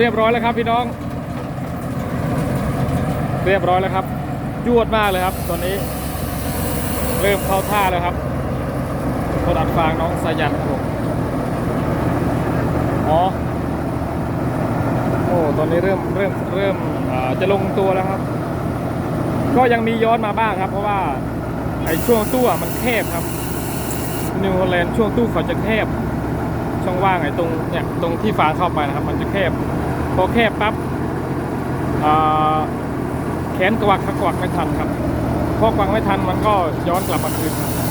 เรียบร้อยแล้วครับพี่น้อง เรียบร้อยแล้วครับยวดมากเลยครับตอนนี้ เริ่มเข้าท่าแล้วครับรถอัดฟางน้องสยันครับผมอ๋อโอ้ตอนนี้เริ่มเริ่มเริ่มจะลงตัวแล้วครับ ก็ยังมีย้อนมาบ้างครับ เพราะว่าไอ้ช่วงตู้มันแคบครับนิวแลนด์ช่วงตู้เขาจะแคบ ช่องว่างไอ้ตรงเนี่ยตรงที่ฟางเข้าไปนะครับ มันจะแคบ พอแคบปั๊บแขนกวักขกวักไม่ทันครับ พอกวักไม่ทันมันก็ย้อนกลับมาคืนครับ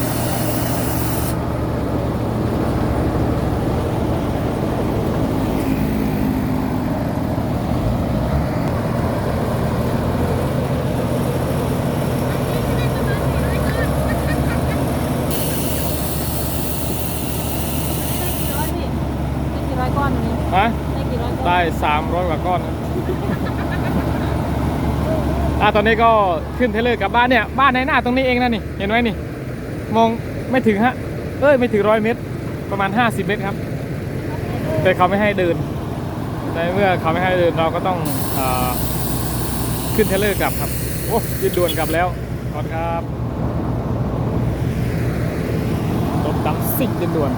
300กว่าก้อนอะตอนนี้ก็ขึ้นเทเลอร์กลับบ้านเนี่ย บ้านในหน้าตรงนี้เองนะนี่ เห็นไหมนี่ มองไม่ถึงฮะ เอ้ย ไม่ถึงร้อยเมตร ประมาณ 50 เมตรครับ แต่เขาไม่ให้เดินในเมื่อเขาไม่ให้เดินเราก็ต้องอขึ้นเทเลอร์กลับครับ โอ้ยด่วนกลับแล้วขอบครับรถดังสิ่งดด่วน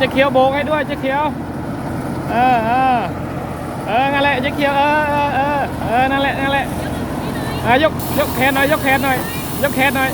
จะเขียวโบกให้ด้วยจะเขียว เออเออเออนั่นแหละจะเขียวเออเออเออเออนั่นแหละนั่นแหละอะยกยกแขนหน่อยยกแขนหน่อยยกแขนหน่อย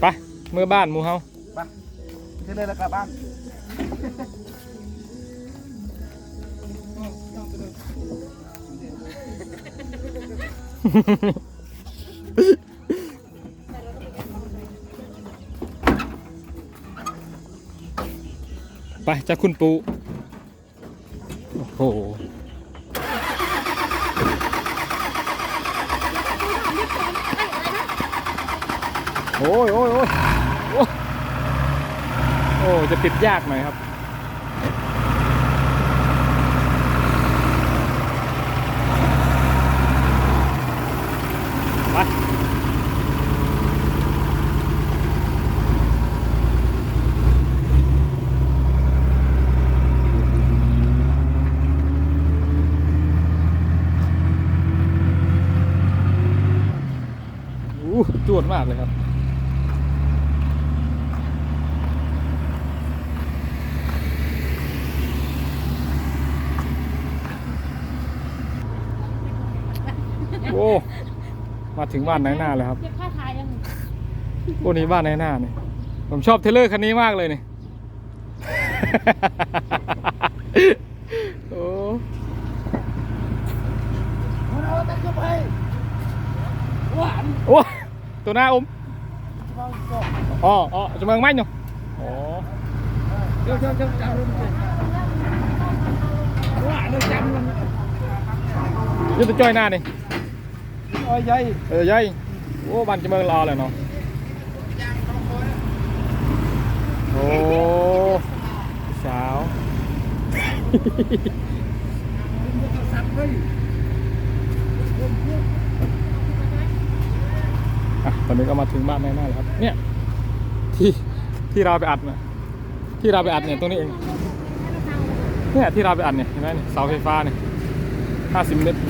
ไปมือบ้านหมูเฮาไปขึ้นเลยแล้วกลับบ้านไปจ้าคุณปู โอ้ยโอ้ยโอ้ยโอ้จะปิดยากหน่อยครับไปจวดมากเลยครับ ถึงบ้านนายหน้าเลยครับเก็บค่าถ่ายยังพวกนี้บ้านนายหน้าเนี่ยผมชอบเทรลเลอร์คันนี้มากเลยเนี่ยโอ้เอาตัดเข้าไปหวานโอ้ตัวหน้าอมอ๋ออ๋อจะเมืองไม่เนาะอ๋อเดี๋ยวเดี๋ยวเดี๋ยวจำมันหวานเลยจำมันยืดตัวจ้อยหน้านี่ อ้อยใหญ่เออยัยโอ้บ้านจะเมืองรอเลยเนาะโอ้สาวอะตอนนี้ก็มาถึงบ้านนายหน้าแล้วครับ เนี่ย ที่ที่เราไปอัดนะที่เราไปอัดเนี่ยตรงนี้เองเนี่ยที่เราไปอัดเนี่ยเห็นไหมเนี่ยเสาไฟฟ้าเนี่ยห้าสิบเมตร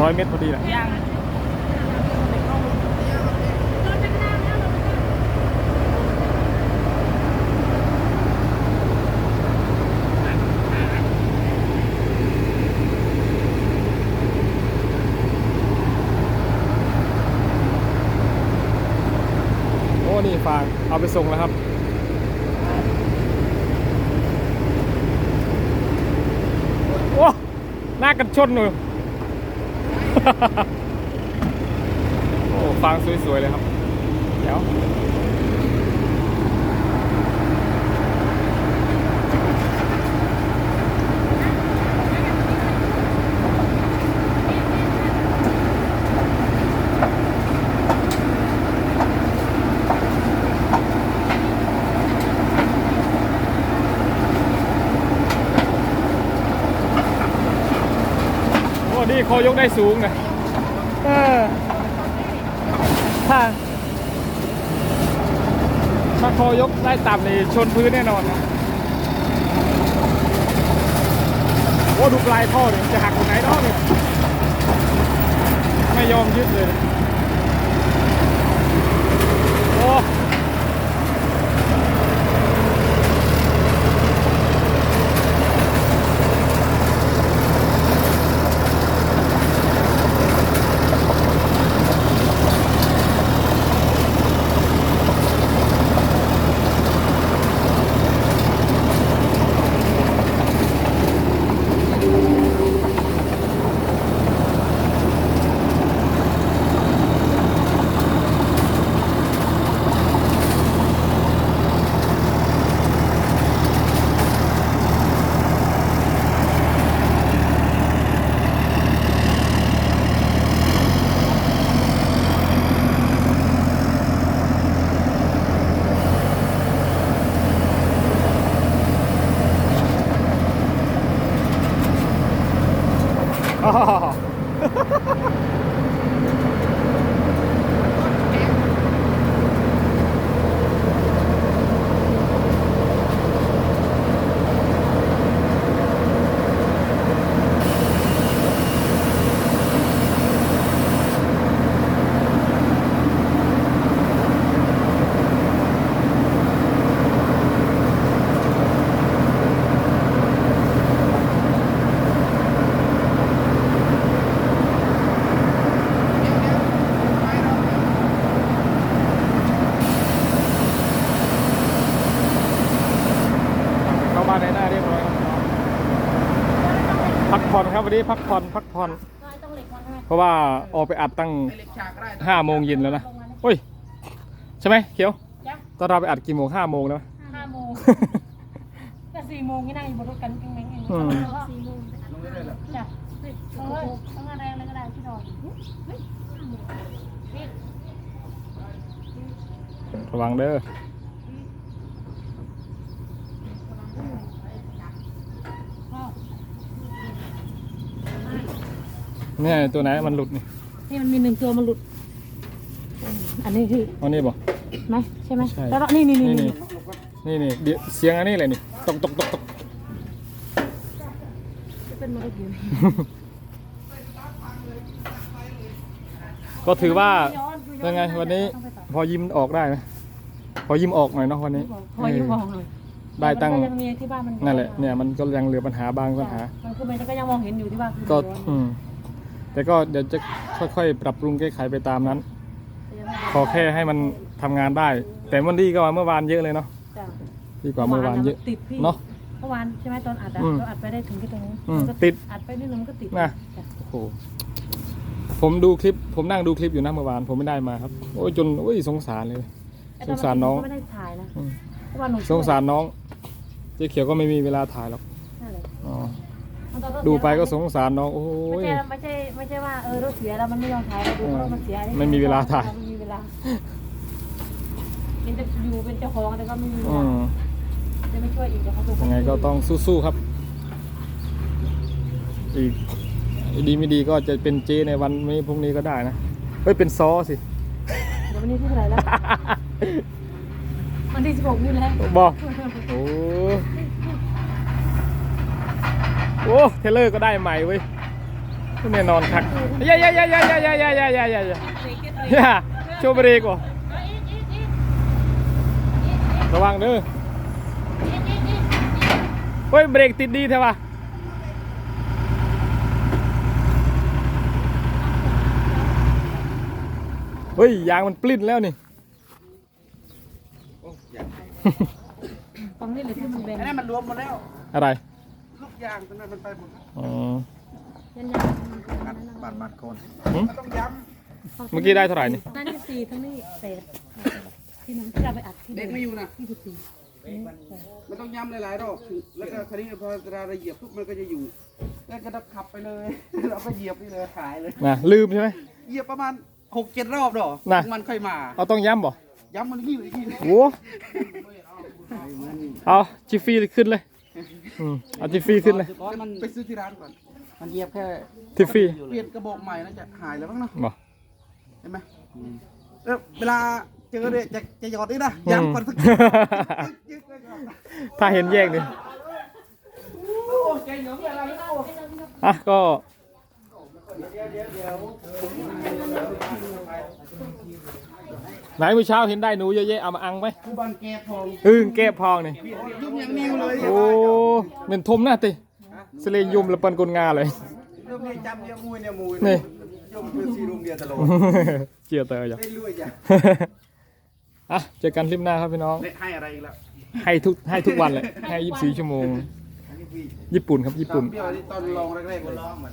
ร้อยเมตรพอดีแหละยังโอ้นี่ฟางเอาไปส่งแล้วครับโอ้หน้ากันชนหนู โอ้ฟางสวยๆเลยครับ เดี๋ยว คอยกได้สูงนะเออถ้าถ้าคอยกได้ต่ำนี่ชนพื้นแน่นอนนะโอ้ดูปลายท่อเนี่ยจะหักตรงไหนเนาะเนี่ยไม่ยอมยึดเลยนะโอ้ อ๋อเข้าบ้านในหน้าเรียบร้อยครับพักผ่อนครับ วันนี้พักผ่อนพักผ่อนต้องเหล็กมันใช่ไหมเพราะว่าออกไปอัดตั้งเล็กฉากได้ห้าโมงเย็นแล้วนะโอ้ย ใช่ไหมเขียวจ้ะตอนเราไปอัดกี่โมงห้าโมงแล้วห้าโมงก็สี่โมงนี่นั่งอยู่บนรถกันกิ้งแมงเองอืมสี่โมงลงได้เลยเหรอจ้ะต้องเลยต้องอะไรอะไรก็ได้ที่นอนระวังเด้อ เนี่ยตัวไหนมันหลุดนี่นี่มันมีหนึ่งตัวมันหลุด อันนี้คืออันนี้บอก ไหมใช่ไหมใช่ แล้วนี่นี่นี่นี่นี่นี่นี่เดี๋ยวเสียงอันนี้เลยนี่ตกตกตกตกเป็นมรดกอยู่ก็ถือว่าย้อนคือย้อยังไงวันนี้ต้องไปต่อพอยิ้มออกได้ไหมพอยิ้มออกหน่อยเนาะวันนี้พออยู่มองเลยได้ตั้งมันก็ยังมีที่บ้านมันนั่นแหละเนี่ยมันก็ยังเหลือปัญหาบางปัญหา มันคือมันก็ยังมองเห็นอยู่ที่ว่าคือก็มันอืม แต่ก็เดี๋ยวจะค่อยๆ ปรับปรุงแก้ไขไปตามนั้น ขอแค่ให้มันทำงานได้ แต่มันดีกว่าเมื่อวานเยอะเลยเนาะจ้ะดีกว่าเมื่อวานเยอะติดพี่เนาะ เมื่อวานใช่ไหมตอนอัดอะอืมเราอัดไปได้ถึงที่ตรงนี้อืมมันก็ติดอัดไปนิดนึงมันก็ติดน่ะ จ้ะโอ้โหผมดูคลิป ผมนั่งดูคลิปอยู่นะเมื่อวานผมไม่ได้มาครับโอ้ยจนโอ้ยสงสารเลย ไอ้สงสารน้อง ก็ไม่ได้ถ่ายนะอืมเพราะว่าหนูสงสารน้องเจ๊เขียวก็ไม่มีเวลาถ่ายหรอก ดูไปก็สเสียงสารน้องโอ้ไม่ยใช่ไม่ใช่ไม่ใช่ว่าเออรถเสียแล้วมันไม่ยอมถ่ายเราดูเพราะว่ามันเสียไม่มีเวลาถ่ายไม่มีเวลาเป็นจะอยู่เป็นเจ้าของแต่ก็ไม่มีเวอืลามจะไม่ช่วยอีกเดี๋ยวเขาดูยังไงก็ต้องสู้ๆครับ อีกดีไม่ดีก็จะเป็นเจในวันนี้พรุ่งนี้ก็ได้นะเฮ้ยเป็นซอสิเดี๋ยววันนี้ที่เท่าไหร่แล้ววันที่สิบหกนี่แหละบอกโอ้ โอ้เทเลอร์ก็ได้ใหม่เว้ยแน่นอนครับยาย่ายายายายายายายายายายาโชว์เบรกว่ะระวังเด้อเฮ้ยเบรกติดดีแท้วะเฮ้ยยางมันปลิ้นแล้วนี่ฟังนี่เลยที่มันเป็นอันนั้นมันรวมหมดแล้ว อะไร ลูกยางตรงนั้นมันไปหมดแล้วอ๋อยันยันมันเป็นกัดนั่นบาดบาดโคนหึมันต้องย้เมื่อกี้ได้เท่าไหร่นี่นั่นที่สี่ทั้งนี้เศษที่นั้นที่เราไปอัดที่ำเด็กไม่อยู่นะที่สิบสี่อันนี้เศษมันต้องย้ำหลายๆรอบถึงแล้วก็คราวนี้พอเราเหยียบปุ๊บมันก็จะอยู่แล้วก็ต้องขับไปเลยเราก็เหยียบนี่เลยหายเลยนะลืมใช่ไหมเหยียบประมาณหกเจ็ดรอบดอกน่ะมันค่อยมาเอาต้องย้ำบ่ย้ำมันนี่อีกทีนึงโอ้เอาจิฟฟี่ขึ้นเลย อืมเอาจิฟฟี่ขึ้นเลยมันไปซื้อที่ร้านก่อน มันเหยียบแค่จิฟฟี่เปลี่ยนกระบอกใหม่น่าจะหายแล้วมั้งเนาะบ่เห็นไหมเออเวลาเจอเนี่ยจะจะหยอดด้วยนะอืมย้ำก่อนสักยึกเลยก่อนถ้าเห็นแยกนี่โอ้เก่งเหรอพี่อะไรไม่รู้อะก็ ไหนเมื่อเช้าเห็นได้หนูเยอะแยะเอามาอังไหมผู้บันแกพองอึ้งแก้พองนี่ยุ่งอย่างนิ้วเลยโอ้เป็นทมหน้าติสเลยุมละเปินกลงาเลยเริ่มเนี่ยจำเนี่ยมวยเนี่ยมวยนี่ยุ่งเป็นซีรุมเดียวตลอดเจียเตอร์อย่าได้รวยจ้ะอะเจอกันคลิปหน้าครับพี่น้องได้ให้อะไรอีกแล้วให้ทุกให้ทุกวันเลยให้ยี่สิบสี่ชั่วโมงอันนี้พี่ญี่ปุ่นครับญี่ปุ่นตามเปรี้ยวที่ตอนลองแรกๆเลยร้องเหมือน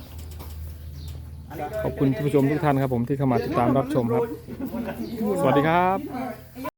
ขอบคุณท่านผู้ชมทุกท่านครับผมที่เข้ามาติดตามรับชมครับ สวัสดีครับ